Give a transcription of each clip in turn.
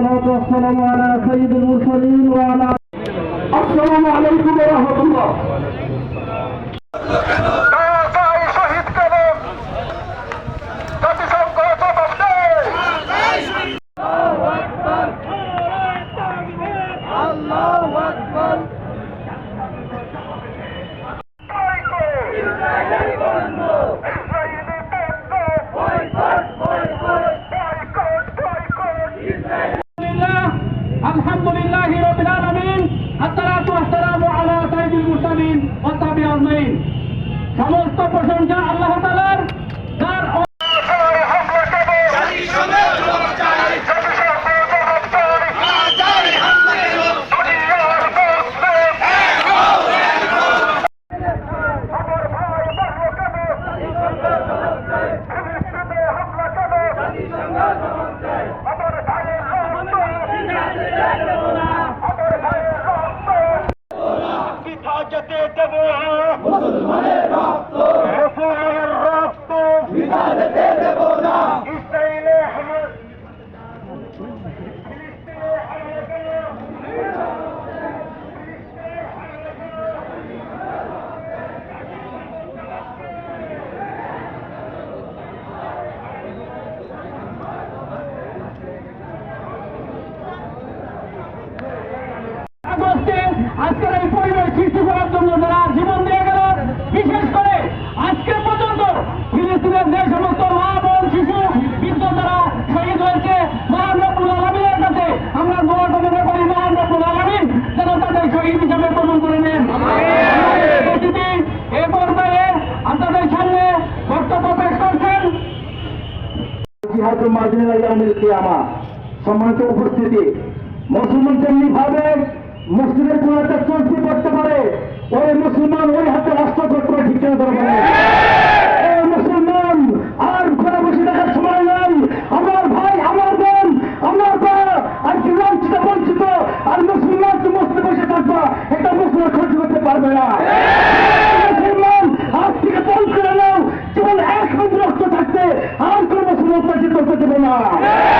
والصلاة والسلام على سيد المرسلين وعلى السلام عليكم ورحمة الله মুসলমানের রক্ত সম্মানিত উপস্থিতি। মুসলমান তেমনি ভাবে মুসলিমের কোন একটা চলতি করতে পারে, ওই মুসলমান ওই হাতে রাষ্ট্র করতে ঠিক ঠিকানা দরকার থাকবে না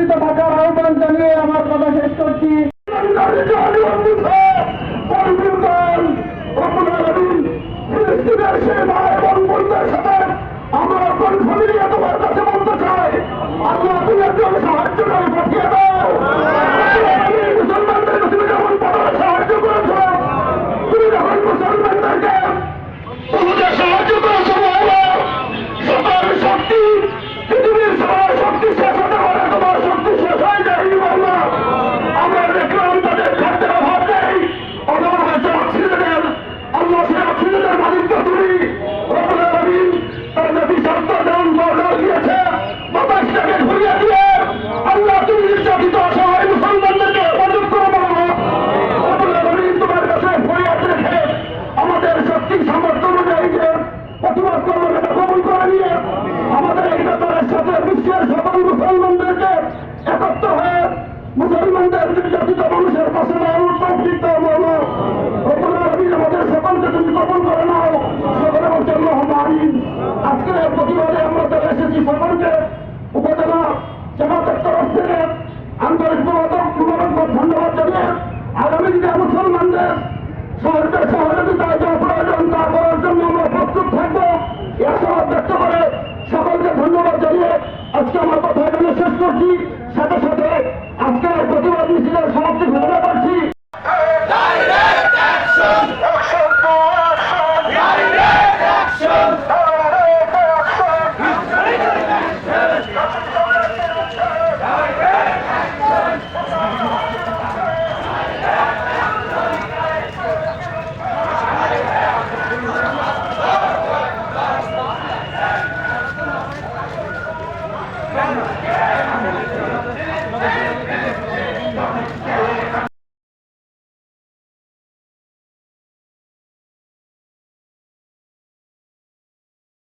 একত্রিত থাকার আহ্বান জানিয়ে আমার কথা শেষ করছি। আমার কণ্ঠ মিলিয়ে এবং শুভারম্ভ ধন্যবাদ জানিয়ে আগামী দিনে মুসলমানদের সহযোগ সহযোগিতায় যে প্রয়োজন তা করার জন্য আমরা প্রস্তুত থাকব। ব্যক্ত করে সকলকে ধন্যবাদ জানিয়ে আজকে আমার কথা এখানে শেষ করছি। সাথে সাথে Thank you.